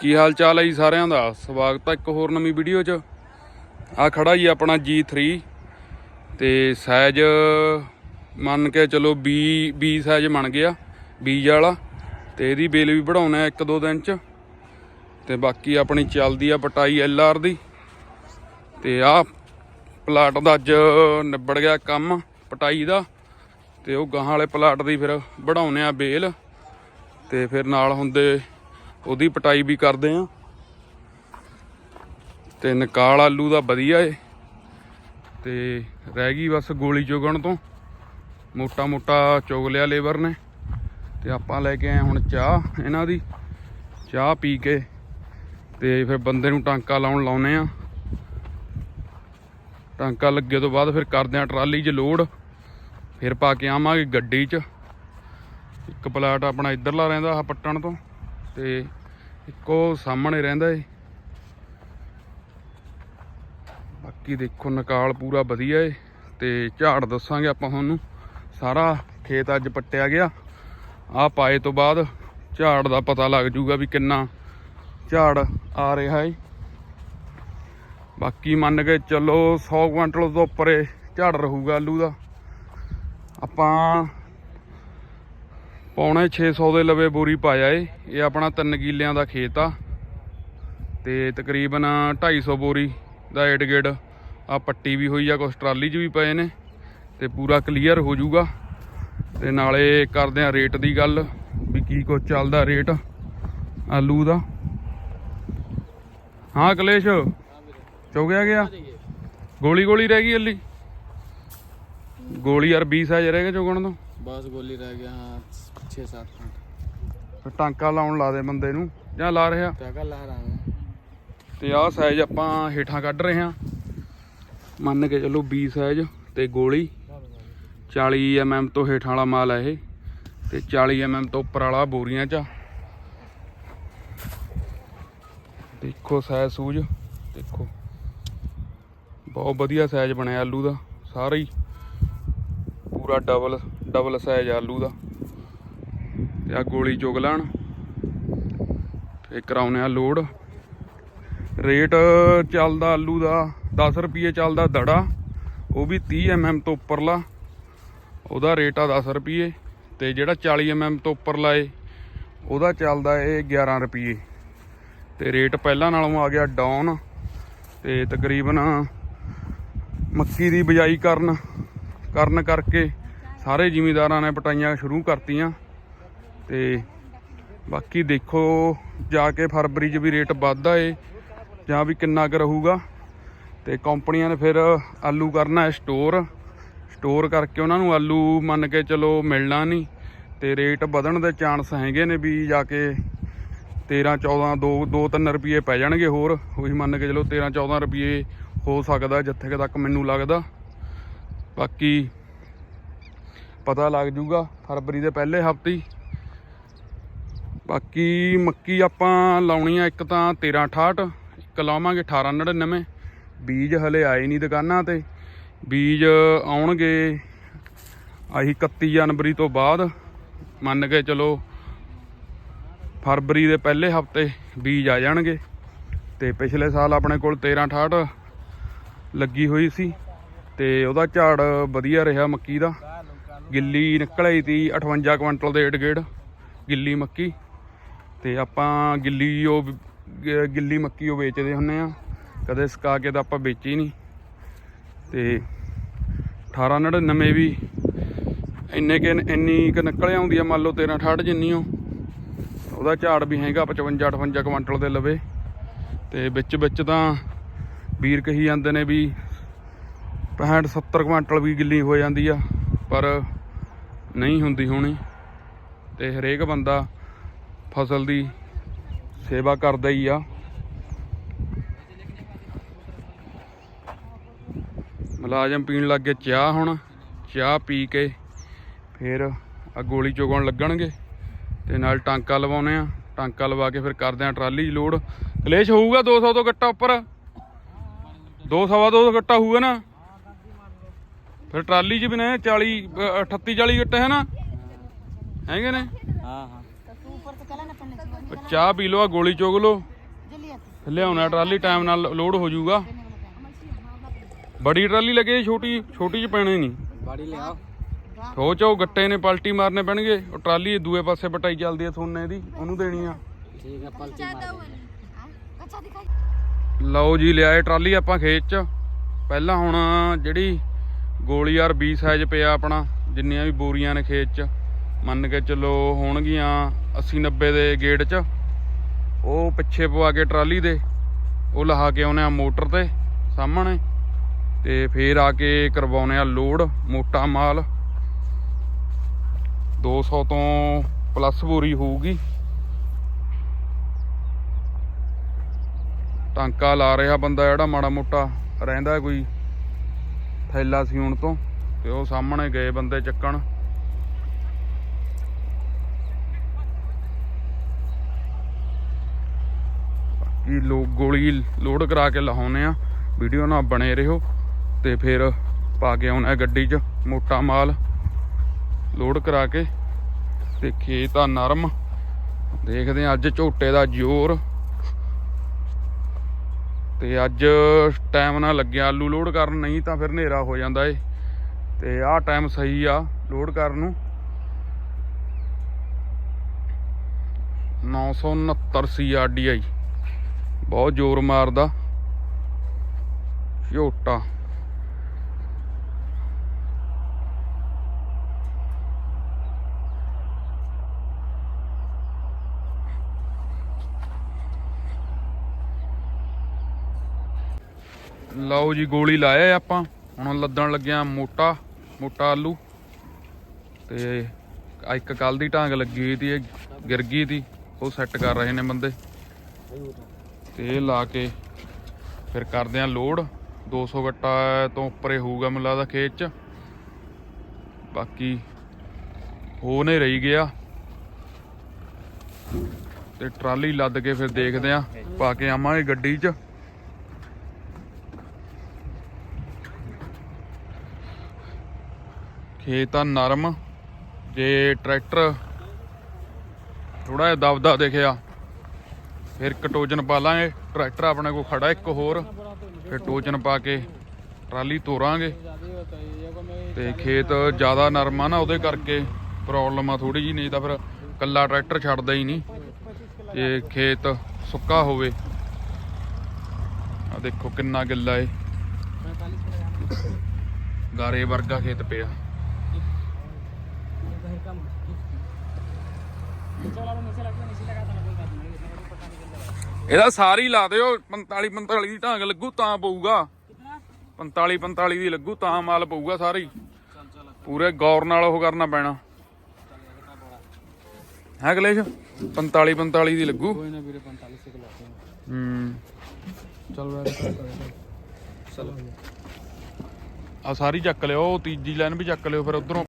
ਕੀ ਹਾਲ ਚਾਲ ਹੈ ਜੀ ਸਾਰਿਆਂ ਦਾ? ਸਵਾਗਤ ਹੈ ਇੱਕ ਹੋਰ ਨਵੀਂ ਵੀਡੀਓ 'ਚ। ਆ ਖੜਾ ਜੀ ਆਪਣਾ G3 ਤੇ ਸਾਈਜ਼ ਮੰਨ ਕੇ ਚਲੋ 20 20 ਸਾਈਜ਼ ਬਣ ਗਿਆ, ਬੀਜ ਵਾਲਾ ਤੇ ਇਹਦੀ ਬੇਲ ਵੀ ਵਧਾਉਣਾ ਇੱਕ ਦੋ ਦਿਨ 'ਚ। ਤੇ ਬਾਕੀ ਆਪਣੀ ਚੱਲਦੀ ਆ ਪਟਾਈ LR ਦੀ ਤੇ ਆ ਪਲਾਟ ਦਾ ਅੱਜ ਨਿਬੜ ਗਿਆ ਕੰਮ ਪਟਾਈ ਦਾ ਤੇ ਉਹ ਗਾਹਾਂ ਵਾਲੇ ਪਲਾਟ ਦੀ ਫਿਰ ਵਧਾਉਣੇ ਆ ਬੇਲ ਤੇ ਫਿਰ ਨਾਲ ਹੁੰਦੇ ਉਹਦੀ ਪਟਾਈ ਵੀ ਕਰਦੇ ਆ। ਤੇ ਨਕਾਲ ਆਲੂ ਦਾ ਵਧੀਆ ਏ। ਤੇ ਰਹਿ ਗਈ ਬਸ ਗੋਲੀ ਚੁਗਣ ਤੋਂ। ਮੋਟਾ ਮੋਟਾ ਚੁਗ ਲਿਆ ਲੇਬਰ ਨੇ। ਤੇ ਆਪਾਂ ਲੈ ਕੇ ਆਏ ਹੁਣ ਚਾਹ ਇਹਨਾਂ ਦੀ। ਚਾਹ ਪੀ ਕੇ ਤੇ ਫਿਰ ਬੰਦੇ ਨੂੰ ਟਾਂਕਾ ਲਾਉਣ ਲਾਉਨੇ ਆ। ਟਾਂਕਾ ਲੱਗੇ ਤੋਂ ਬਾਅਦ ਫਿਰ ਕਰਦੇ ਆ ਟਰਾਲੀ 'ਚ ਲੋਡ। ਫਿਰ ਪਾ ਕੇ ਆਵਾਂਗੇ ਗੱਡੀ 'ਚ। ਇੱਕ ਪਲਾਟ ਆਪਣਾ ਇੱਧਰਲਾ ਰਹਿੰਦਾ ਆ ਪੱਟਣ ਤੋਂ। ਤੇ ਇੱਕੋ ਸਾਹਮਣੇ ਰਹਿੰਦਾ ਏ। ਬਾਕੀ ਦੇਖੋ ਨਕਾਲ ਪੂਰਾ ਵਧੀਆ ਏ ਤੇ ਝਾੜ ਦੱਸਾਂਗੇ ਆਪਾਂ ਤੁਹਾਨੂੰ। ਸਾਰਾ ਖੇਤ ਅੱਜ ਪੱਟਿਆ ਗਿਆ। ਆ ਪਾਏ ਤੋਂ ਬਾਅਦ ਝਾੜ ਦਾ ਪਤਾ ਲੱਗ ਜੂਗਾ ਵੀ ਕਿੰਨਾ ਝਾੜ ਆ ਰਿਹਾ ਏ। ਬਾਕੀ ਮੰਨ ਕੇ ਚੱਲੋ 100 ਕੁਇੰਟਲ ਤੋਂ ਉੱਪਰ ਝਾੜ ਰਹੂਗਾ ਆਲੂ ਦਾ। ਆਪਾਂ ਪੌਣੇ 600 ਦੇ ਲਵੇ ਬੋਰੀ ਪਾਇਆ ਏ। ਇਹ ਆਪਣਾ 3 ਕਿੱਲਿਆਂ ਦਾ ਖੇਤ ਆ। ਤੇ ਤਕਰੀਬਨ 250 ਬੋਰੀ ਦਾ ਏਡ ਗੇੜ ਆ ਪੱਟੀ ਵੀ ਹੋਈ ਆ, ਕੁਛ ਟਰਾਲੀ 'ਚ ਵੀ ਪਏ ਨੇ। ਤੇ ਪੂਰਾ ਕਲੀਅਰ ਹੋ ਜਾਊਗਾ। ਤੇ ਨਾਲੇ ਕਰਦੇ ਆ ਰੇਟ ਦੀ ਗੱਲ ਵੀ ਕੀ ਕੁਛ ਚੱਲਦਾ ਰੇਟ ਆਲੂ ਦਾ। ਹਾਂ ਕਲੇਸ਼, ਚੁਗਿਆ ਗਿਆ। ਗੋਲੀ ਗੋਲੀ ਰਹਿ ਗਈ ਅੱਲੀ? ਗੋਲੀ ਯਾਰ 20 ਸਾਈਜ਼ ਰਹਿ ਗਿਆ ਚੁਗਣ ਤੋਂ। ਬਸ ਗੋਲੀ ਰਹਿ ਗਿਆ ਹਾਂ 6-7 ਫੁੱਟ ਫਿਰ ਟਾਂਕਾ ਲਾਉਣ ਲਾ ਦੇ ਬੰਦੇ ਨੂੰ ਜਾਂ ਲਾ ਰਿਹਾ? ਟਾਂਕਾ ਲਾ ਰਹਾ ਤੇ ਆਹ ਸਾਈਜ਼ ਆਪਾਂ ਹੇਠਾਂ ਕੱਢ ਰਹੇ ਹਾਂ। ਮੰਨ ਕੇ ਚੱਲੋ 20 ਸਾਈਜ਼ ਤੇ ਗੋਲੀ। 40 ਐਮਐਮ ਤੋਂ ਹੇਠਾਂ ਵਾਲਾ ਮਾਲ ਹੈ ਇਹ ਤੇ 40 ਐਮਐਮ ਤੋਂ ਉੱਪਰ ਵਾਲਾ ਬੋਰੀਆਂ ਚ ਦੇਖੋ ਸਾਈਜ਼ ਸੂਜ ਦੇਖੋ। ਬਹੁਤ ਵਧੀਆ ਸਾਈਜ਼ ਬਣਿਆ ਆਲੂ ਦਾ ਸਾਰੇ ਹੀ। ਪੂਰਾ ਡਬਲ ਡਬਲ ਸਾਈਜ਼ ਆਲੂ ਦਾ। ਤੇ ਆ ਗੋਲੀ ਚੁਗ ਲੈਣ। ਤੇ ਕਰਾਉਨੇ ਆ ਲੋਡ ਰੇਟ ਚੱਲਦਾ ਆਲੂ ਦਾ 10 ਰੁਪਏ ਚੱਲਦਾ ਦੜਾ। ਉਹ ਵੀ 30 mm ਤੋਂ ਉੱਪਰਲਾ। ਉਹਦਾ ਰੇਟ ਆ 10 ਰੁਪਏ ਤੇ ਜਿਹੜਾ 40 mm ਤੋਂ ਉੱਪਰਲਾ ਏ, ਉਹਦਾ ਚੱਲਦਾ ਏ 11 ਰੁਪਏ ਤੇ ਰੇਟ ਪਹਿਲਾਂ ਨਾਲੋਂ ਆ ਗਿਆ ਡਾਊਨ ਤੇ ਤਕਰੀਬਨ ਮੱਕੀ ਦੀ ਬਿਜਾਈ ਕਰਨ ਕਰਨ ਕਰਕੇ ਸਾਰੇ ਜ਼ਿਮੀਦਾਰਾਂ ਨੇ ਪਟਾਈਆਂ ਸ਼ੁਰੂ ਕਰਤੀਆਂ ਤੇ ਬਾਕੀ ਦੇਖੋ ਜਾ ਕੇ ਫਰਵਰੀ 'ਚ ਵੀ ਰੇਟ ਵੱਧਦਾ ਏ, ਜਾਂ ਵੀ ਕਿੰਨਾ ਕੁ ਰਹੂਗਾ। ਤੇ ਕੰਪਨੀਆਂ ਨੇ ਫਿਰ ਆਲੂ ਕਰਨਾ ਹੈ ਸਟੋਰ। ਸਟੋਰ ਕਰਕੇ ਉਹਨਾਂ ਨੂੰ ਆਲੂ ਮੰਨ ਕੇ ਚਲੋ ਮਿਲਣਾ ਨਹੀਂ, ਤੇ ਰੇਟ ਵਧਣ ਦੇ ਚਾਂਸ ਹੈਗੇ ਨੇ ਵੀ ਜਾ ਕੇ 13 14 2 2 3 ਰੁਪਏ ਪੈ ਜਾਣਗੇ ਹੋਰ, ਉਹੀ ਮੰਨ ਕੇ ਚਲੋ 13 14 ਰੁਪਏ ਹੋ ਸਕਦਾ ਜਿੱਥੇ ਤੱਕ ਮੈਨੂੰ ਲੱਗਦਾ। ਬਾਕੀ ਪਤਾ ਲੱਗ ਜੂਗਾ ਫਰਵਰੀ ਦੇ ਪਹਿਲੇ ਹਫ਼ਤੇ ਹੀ। ਬਾਕੀ ਮੱਕੀ ਆਪਾਂ ਲਾਉਣੀ ਆ ਇੱਕ ਤਾਂ 1368 ਇੱਕ ਲਾਵਾਂਗੇ 1899 ਬੀਜ ਹਲੇ ਆਏ ਨਹੀਂ ਦੁਕਾਨਾਂ ਤੇ। ਬੀਜ ਆਉਣਗੇ ਆਹੀ 31 ਜਨਵਰੀ ਤੋਂ ਬਾਅਦ। ਮੰਨ ਕੇ ਚਲੋ ਫਰਵਰੀ ਦੇ ਪਹਿਲੇ ਹਫ਼ਤੇ ਬੀਜ ਆ ਜਾਣਗੇ। ਤੇ ਪਿਛਲੇ ਸਾਲ ਆਪਣੇ ਕੋਲ 1368 ਲੱਗੀ ਹੋਈ ਸੀ। ਤੇ ਉਹਦਾ ਝਾੜ ਵਧੀਆ ਰਿਹਾ ਮੱਕੀ ਦਾ। ਗਿੱਲੀ ਨਿਕਲ ਤੀ 58 ਕੁਇੰਟਲ ਦੇ ਏਡ ਗੇੜ, ਗਿੱਲੀ ਮੱਕੀ। ਤੇ ਆਪਾਂ ਗਿੱਲੀ ਉਹ ਗਿੱਲੀ ਮੱਕੀ ਉਹ ਵੇਚਦੇ ਹੁੰਨੇ ਆ, ਕਦੇ ਸਕਾ ਕੇ ਤਾਂ ਆਪਾਂ ਵੇਚੀ ਨਹੀਂ ਤੇ 1899 ਵੀ ਇੰਨੇ ਕਿ ਇੰਨੀ ਕ ਨਿਕਲ ਆਉਂਦੀ ਆ, ਮੰਨ ਲਓ 1368 ਜਿੰਨੀ ਓ ਉਹਦਾ ਝਾੜ ਵੀ ਹੈਗਾ 55 58 ਕੁਇੰਟਲ ਦੇ ਲਵੇ। ਤੇ ਵਿੱਚ ਵਿੱਚ ਤਾਂ ਵੀਰ ਕਹੀ ਜਾਂਦੇ ਨੇ ਵੀ 65 70 ਕੁਇੰਟਲ ਵੀ ਗਿੱਲੀ ਹੋ ਜਾਂਦੀ ਆ, ਪਰ ਨਹੀਂ ਹੁੰਦੀ ਹੋਣੀ ਤੇ ਹਰੇਕ ਬੰਦਾ ਫਸਲ ਦੀ ਸੇਵਾ ਕਰਦਾ ਹੀ ਆ। ਮੁਲਾਜ਼ਮ ਪੀਣ ਲੱਗ ਗਏ ਚਾਹ ਹੁਣ, ਚਾਹ ਪੀ ਕੇ ਫਿਰ ਆ ਗੋਲੀ ਚੁਗਣ ਲੱਗਣਗੇ ਤੇ ਨਾਲ ਟਾਂਕਾ ਲਵਾਉਨੇ ਆ। ਟਾਂਕਾ ਲਵਾ ਕੇ ਫਿਰ ਕਰਦੇ ਆ ਟਰਾਲੀ 'ਚ ਲੋਡ। ਕਲੇਸ਼ ਹੋਊਗਾ 200 ਤੋਂ ਗੱਟਾ ਉੱਪਰ। 200 ਸਵਾ 200 ਗੱਟਾ ਹੋਊਗਾ ਨਾ। ਫਿਰ ਟਰਾਲੀ 'ਚ ਵੀ ਨੇ 40 ਅ, 38 40 ਗੱਟੇ ਹੈ ਨਾ ਹੈਗੇ ਨੇ हाँ हाँ तू ऊपर तो चला ना पन्ने से ਚਾਹ ਪੀ ਲਓ ਆ ਗੋਲੀ ਚੁਗ ਲਓ ਲਿਆਉਣਾ ਟਰਾਲੀ ਟਾਈਮ ਨਾਲ ਲੋਡ ਹੋ ਜਾਊਗਾ ਬੜੀ ਟਰਾਲੀ ਲੱਗੇ ਛੋਟੀ ਛੋਟੀ ਚ ਪੈਣੇ ਨਹੀਂ गाड़ी ले आओ ਸੋਚੋ ਗੱਟੇ ਨੇ ਪਲਟੀ ਮਾਰਨੇ ਪੈਣਗੇ ਉਹ ਟਰਾਲੀ ਦੂਏ ਪਾਸੇ ਪਟਾਈ ਚੱਲਦੀ ਆ ਸੋਨੇ ਦੀ ਉਹਨੂੰ ਦੇਣੀ ਆ ठीक है पलटी मार ਲਓ ਜੀ ਲਿਆਏ ਟਰਾਲੀ ਆਪਾਂ ਖੇਤ ਚ ਪਹਿਲਾਂ ਹੁਣ ਜਿਹੜੀ ਗੋਲੀ ਯਾਰ 20 ਸਾਈਜ਼ ਪਿਆ ਆਪਣਾ, ਜਿੰਨੀਆਂ ਵੀ ਬੋਰੀਆਂ ਨੇ ਖੇਤ ਚ। ਮੰਨ ਕੇ ਚੱਲੋ ਹੋਣਗੀਆਂ 80 90 ਦੇ ਗੇਟ ਚ। ਉਹ ਪਿੱਛੇ ਪਵਾ ਕੇ ਟਰਾਲੀ ਦੇ, ਉਹ ਲਹਾ ਕੇ ਆਉਨੇ ਆ ਮੋਟਰ ਤੇ ਸਾਹਮਣੇ। ਤੇ ਫੇਰ ਆ ਕੇ ਕਰਵਾਉਨੇ ਆ ਲੋਡ, ਮੋਟਾ ਮਾਲ। 200 ਤੋਂ ਪਲੱਸ ਬੋਰੀ ਹੋਊਗੀ। ਟਾਂਕਾ ਲਾ ਰਿਹਾ ਬੰਦਾ ਜਿਹੜਾ, ਮਾੜਾ ਮੋਟਾ। ਰਹਿੰਦਾ ਕੋਈ ਥੈਲਾ ਸੀ ਤੋਂ ਤੇ ਉਹ ਸਾਹਮਣੇ ਗਏ ਬੰਦੇ ਚੱਕਣ। ਬਾਕੀ ਲੋ ਗੋਲੀ ਲੋਡ ਕਰਾ ਕੇ ਲਾਉਨੇ ਆ। ਵੀਡੀਓ ਨਾਲ ਬਣੇ ਰਹੋ ਤੇ ਫਿਰ ਪਾ ਕੇ ਆਉਣਾ ਗੱਡੀ 'ਚ ਮੋਟਾ ਮਾਲ ਲੋਡ ਕਰਾ ਕੇ ਤੇ ਖੇਤ ਆ ਨਰਮ। ਦੇਖਦੇ ਆ ਅੱਜ ਝੋਟੇ ਦਾ ਜ਼ੋਰ। ਤੇ ਅੱਜ ਟਾਈਮ ਨਾਲ ਲੱਗਿਆ ਆਲੂ ਲੋਡ ਕਰਨ, ਨਹੀਂ ਤਾਂ ਫਿਰ ਹਨੇਰਾ ਹੋ ਜਾਂਦਾ ਏ। ਤੇ ਆਹ ਟਾਈਮ ਸਹੀ ਆ ਲੋਡ ਕਰਨ ਨੂੰ। 969 ਸੀਆਰਡੀਆਈ ਬਹੁਤ ਜ਼ੋਰ ਮਾਰਦਾ। ਝੋਟਾ। ਲਓ ਜੀ ਗੋਲੀ ਲਾਇਆ ਆਪਾਂ। ਹੁਣ ਲੱਦਣ ਲੱਗਿਆ ਮੋਟਾ ਮੋਟਾ ਆਲੂ। ਤੇ ਇੱਕ ਕੱਲ ਦੀ ਢਾਂਗ ਲੱਗੀ ਹੋਈ ਤੀ ਇਹ ਗਿਰ ਗਈ ਤੀ ਉਹ ਸੈੱਟ ਕਰ ਰਹੇ ਨੇ ਬੰਦੇ। ਤੇ ਇਹ ਲਾ ਕੇ ਫਿਰ ਕਰਦੇ ਆ ਲੋਡ। 200 ਗੱਟਾ ਤੋਂ ਉੱਪਰ ਹੋਊਗਾ ਮੈਨੂੰ ਲੱਗਦਾ ਖੇਤ ਚ। ਬਾਕੀ ਹੋ ਨਹੀਂ ਰਹੀ ਗਿਆ। ਤੇ ਟਰਾਲੀ ਲੱਦ ਕੇ ਫਿਰ ਦੇਖਦੇ ਆ, ਪਾ ਕੇ ਆਵਾਂਗੇ ਗੱਡੀ 'ਚ। ਖੇਤ ਆ ਨਰਮ, ਜੇ ਟਰੈਕਟਰ ਥੋੜਾ ਜਿਹਾ ਦਬਦਾ ਦਿਖਿਆ, ਫਿਰ ਕਟੋਜਨ ਪਾ ਲਾਂਗੇ, ਟਰੈਕਟਰ ਆਪਣੇ ਕੋਲ ਖੜਾ ਇੱਕ ਹੋਰ, ਫਿਰ ਟੋਜਨ ਪਾ ਕੇ ਟਰਾਲੀ ਤੋਰਾਂਗੇ। ਤੇ ਖੇਤ ਜ਼ਿਆਦਾ ਨਰਮ ਆ ਨਾ, ਉਹਦੇ ਕਰਕੇ ਪ੍ਰੋਬਲਮ ਆ ਥੋੜੀ ਜੀ ਨਹੀਂ ਤਾਂ ਫਿਰ ਕੱਲਾ ਟਰੈਕਟਰ ਛੱਡਦਾ ਹੀ ਨਹੀਂ। ਜੇ ਖੇਤ ਸੁੱਕਾ ਹੋਵੇ ਆ ਦੇਖੋ ਕਿੰਨਾ ਗਿੱਲਾ ਏ। ਗਾਰੇ ਵਰਗਾ ਖੇਤ ਪਿਆ। ਇਹਦਾ ਸਾਰੀ ਲਾ ਦਿਓ 45 45 ਦੀ ਢਾਂਗ ਲੱਗੂ ਤਾਂ ਪਊਗਾ। 45 45 ਦੀ ਲੱਗੂ ਤਾਂ ਮਾਲ ਪਊਗਾ ਸਾਰੀ। ਪੂਰੇ ਗੌਰ ਨਾਲ ਉਹ ਕਰਨਾ ਪੈਣਾ। ਹੈ ਕਲੇਸ਼? 45 45 ਦੀ ਲੱਗੂ। ਕੋਈ ਨਾ ਵੀਰੇ 45 ਸੇ ਲਾਤੇ ਹੂੰ। ਚਲ ਵੇ ਆ ਸਾਰੀ ਚੱਕ ਲਿਓ ਤੀਜੀ ਲਾਈਨ ਵੀ ਚੱਕ ਲਿਓ ਫਿਰ ਉਧਰੋਂ